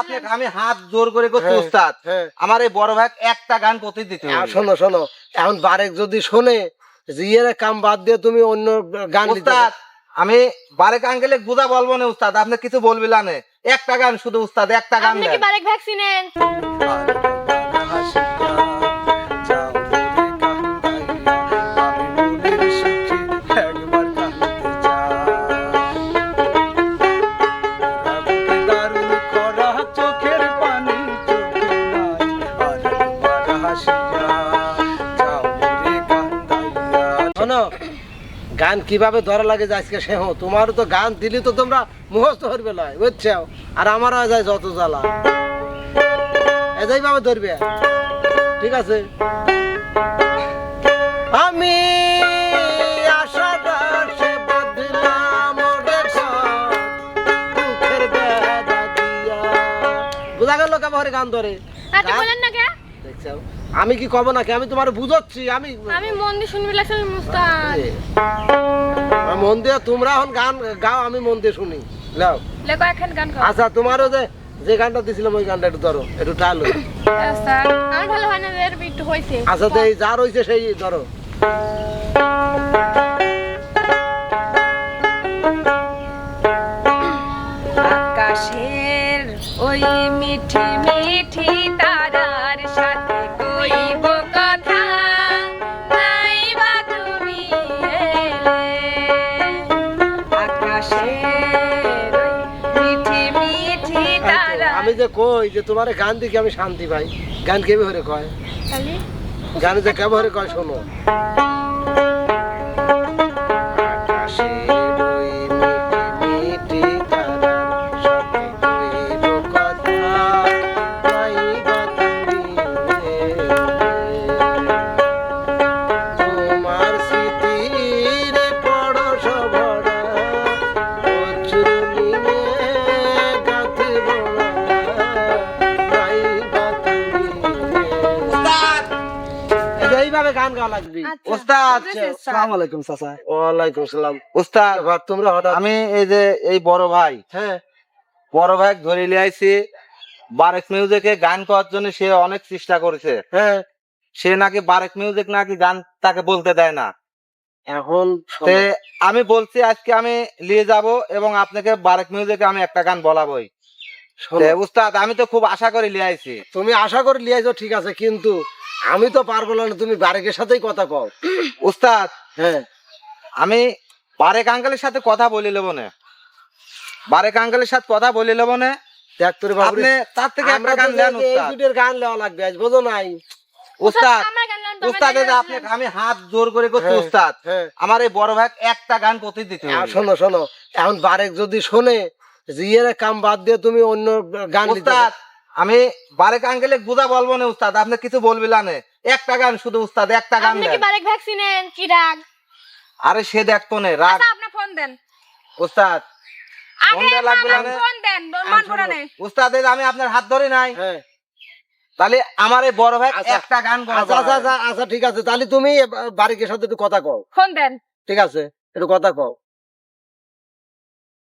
আপনি আমি হাত জোর করে করছি হ্যাঁ, উস্তাদ হ্যাঁ। আমার এই বড় ভাই একটা গান প্রতি দিতে শোনো শোনো এখন বারেক যদি শোনে যে কাম বাদ দিয়ে তুমি অন্য গান উস্তাদ আমি বারেক আঙ্কেলে বুঝা বলব না উস্তাদ আপনি কিছু বলবি না একটা গান শুধু উস্তাদ একটা গান আপনি কি বারেক ভ্যাকসিনেন গান কীভাবে ধরা লাগে যে আজকে সে হো তোমারও তো গান দিলি তো তোমরা মুখস্থ করবে লয় বুঝছ আর আমারও যায় যত জ্বালা। এজাই ভাবে ধরবে? ঠিক আছে। আমি। বোঝা গেল কেমন গান ধরে? আপনি বলেন না কে আমি কি কব নাকি? আমি তোমার বুঝাচ্ছি আমি আমি মন দিয়ে শুনবি লাগছে মুস্তাদ মন দিয়ে তোমরা এখন গান গাও আমি মন দিয়ে শুনি। লাও লেখো এখন গান গাও। আচ্ছা তোমারও যে যে গানটা দিছিলাম ওই গানটা একটু ধরো একটু টালো স্যার। আমার ভালো হয় না এর একটু হইছে। আচ্ছা তো এই যা রয়েছে সেই ধরো। আকাশের ওই মিঠি আমি যে কই যে তোমার গান দেখি আমি শান্তি পাই। গান কেবে হরে কয়? গানে গান যে কেবে হরে কয় শোনো। আসসালামু আলাইকুম চাচা। ওয়ালাইকুম সালাম। তোমরা হঠাৎ আমি এই যে এই বড় ভাই হ্যাঁ। বড় ভাই ধরে নিয়ে আইছি বারেক মিউজিকে গান করার জন্য সে অনেক চেষ্টা করেছে। হ্যাঁ। সে নাকি বারেক মিউজিক নাকি গান তাকে বলতে দেয় না। এখন তে আমি বলছি আজকে আমি নিয়ে যাব এবং আপনাকে বারেক মিউজিকে আমি একটা গান বলাবই। উস্তাদ আমি তো খুব আশা করে নিয়ে আইছি। তুমি আশা করে লিয়াইছো ঠিক আছে কিন্তু আমি তো পারব না তুমি বারেকের সাথেই কথা কও। উস্তাদ হ্যাঁ। আমি বারেক আঙ্কেলের সাথে কথা বলে নেব না বারেক আঙ্কেলের সাথে কথা বলে নেব না দেখ তোর বাবুরে আপনি তার থেকে একটা গান নেন এই উস্তাদ। গান লেওয়া লাগবে আজ বোঝো নাই। উস্তাদ আমার উস্তাদ এই আপনি আমি হাত জোর করে করছি হ্যাঁ, উস্তাদ। হ্যাঁ। আমার এই বড় ভাই একটা গান প্রতি দিতে শোনো শোনো। এখন বারেক যদি শোনে যে কাম বাদ দিয়ে তুমি অন্য গান উস্তাদ আমি বারেক আঙ্কেলে বুঝা বলব না উস্তাদ। আপনি কিছু বলবি না। একটা গান শুধু উস্তাদ একটা গান আপনি কি দেন। বারেক ভ্যাকসিনেন কি রাগ? আরে সে দেখতো না রাগ। আচ্ছা আপনি ফোন দেন। উস্তাদ ফোন আগে লাগবে না ফোন দেন মান পড়া নেই। উস্তাদ এই আমি আপনার হাত ধরে নাই। হ্যাঁ। তাহলে আমার এই বড় ভাই আচ্ছা, একটা গান আচ্ছা আচ্ছা আচ্ছা আচ্ছা ঠিক আছে। তাহলে তুমি বারিকের সাথে একটু কথা কও। ফোন দেন। ঠিক আছে একটু কথা কও।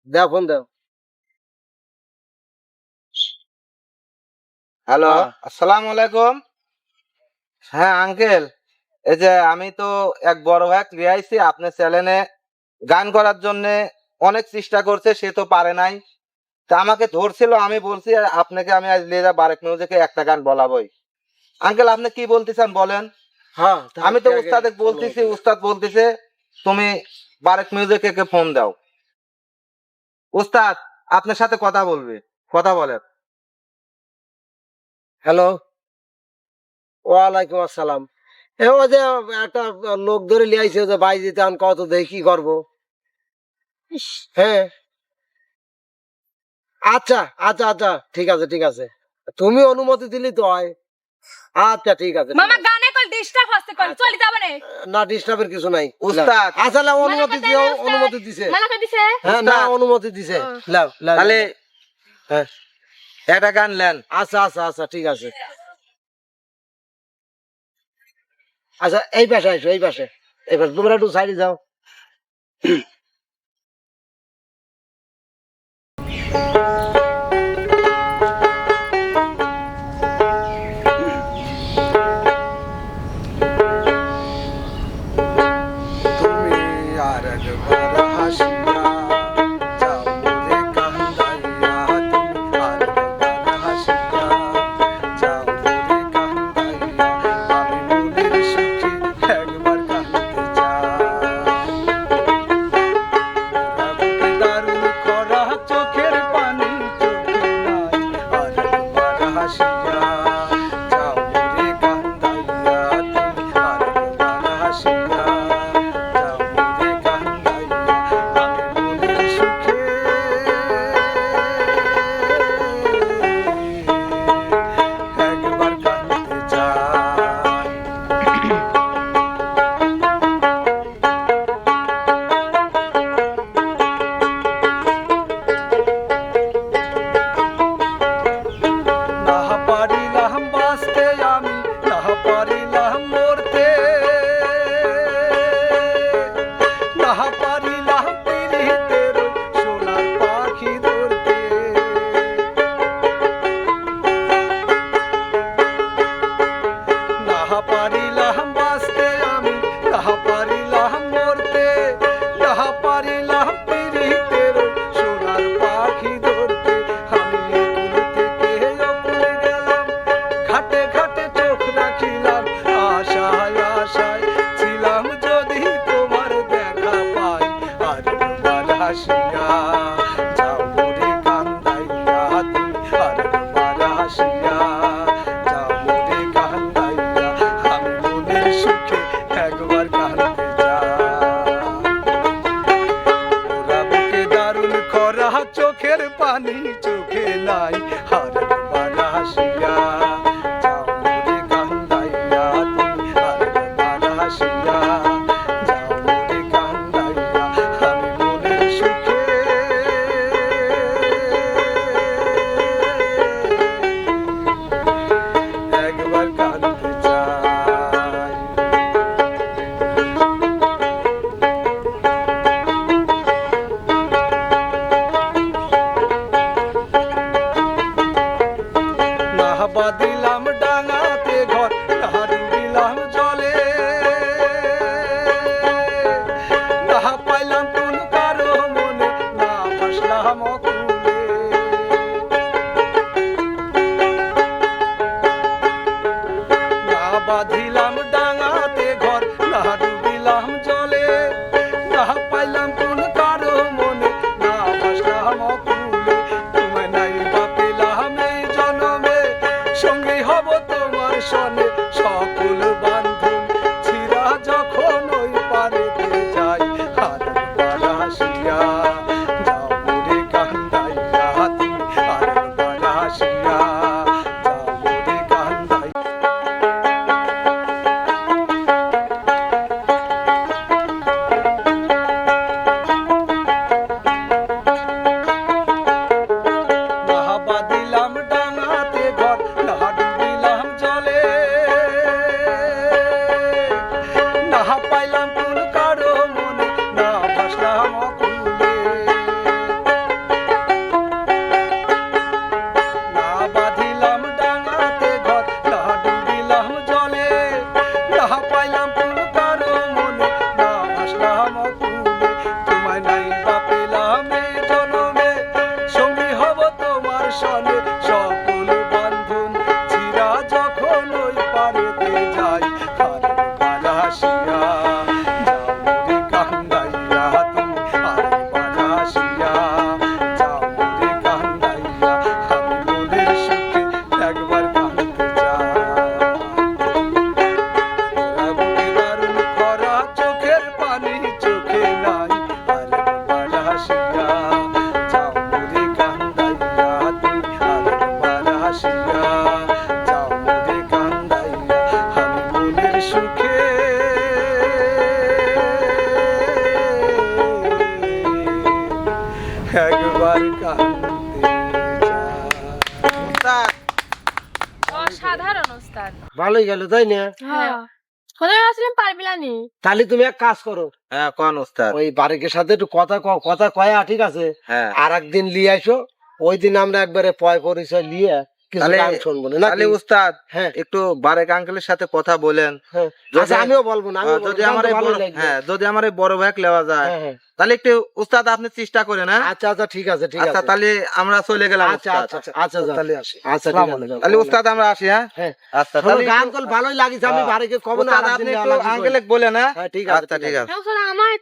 দাও ফোন দাও। হ্যালো হ্যাঁ। আসসালামু আলাইকুম হ্যাঁ আঙ্কেল এই যে আমি তো এক বড় ভাই লিয়াইছি আপনার চ্যানেলে গান করার জন্য অনেক চেষ্টা করছে সে তো পারে নাই। তা আমাকে ধরছিল আমি বলছি আপনাকে আমি আজ লিয়ে যা বারেক মিউজিকে একটা গান বলাবই। আঙ্কেল আপনি কি বলতেছেন বলেন? হ্যাঁ আমি তো উস্তাদে বলতেছি উস্তাদ বলতেছে তুমি বারেক মিউজিকে ফোন দাও। উস্তাদ আপনার সাথে কথা বলবে কথা বলেন। হ্যালো। ওয়ালাইকুম আসসালাম। এ ও যে একটা লোক ধরে লিয়াইছে যে বাই দিতে আন কত দেখি কি করব? হ্যাঁ। আচ্ছা আচ্ছা আচ্ছা ঠিক আছে ঠিক আছে। তুমি অনুমতি দিলি তো হয়। আচ্ছা ঠিক আছে মামা গানে কল ডিস্টার্ব হচ্ছে কল আচ্ছা। চলি যাবে না। না ডিস্টার্বের কিছু নাই। উস্তাদ। আচ্ছা লাও, অনুমতি দিও অনুমতি দিছে। মানা করে দিছে? হ্যাঁ না অনুমতি দিছে। লাও লাও, তাহলে হ্যাঁ। একটা গান নেন। আচ্ছা আচ্ছা আচ্ছা ঠিক আছে। আচ্ছা এই পাশে আসো, এই পাশে। এই পাশে, তোমরা একটু সাইডে যাও। বাদিলাম Bye. পানি না বারাসিয়া যাও অসাধারণ ওস্তাদ। ভালোই গেল তাই না? হ্যাঁ। কোথায় তাহলে তুমি এক কাজ করো। হ্যাঁ কোন ওস্তাদ? ওই বারেকের সাথে একটু কথা কও কথা কয়া ঠিক আছে? হ্যাঁ। আর একদিন লিয়ে আসো। ওই দিন আমরা একবারে পয় পরিচয় কিছু তাহলে- গান শুনব না তাহলে উস্তাদ হ্যাঁ। একটু বারেক আঙ্কেলের সাথে কথা বলেন। হ্যাঁ। আচ্ছা আমিও বলব না যদি আমার গান এই তো ভালোই বড়- লাগবে। হ্যাঁ যদি আমার বড় ভাগ নেওয়া যায়। তাহলে একটু উস্তাদ আপনি চেষ্টা করেন হ্যাঁ? আচ্ছা আচ্ছা ঠিক আছে ঠিক আচ্ছা আছে। তাহলে আমরা চলে গেলাম আচ্ছা আচ্ছা আচ্ছা আচ্ছা তাহলে আসি। আচ্ছা। তাহলে উস্তাদ আমরা আসি হ্যাঁ? হ্যাঁ। আচ্ছা তাহলে গান ভালোই লাগিছে আমি কব না আপনি একটু আঙ্কেলে বলেন হ্যাঁ? ঠিক আছে আচ্ছা ঠিক আছে। আমার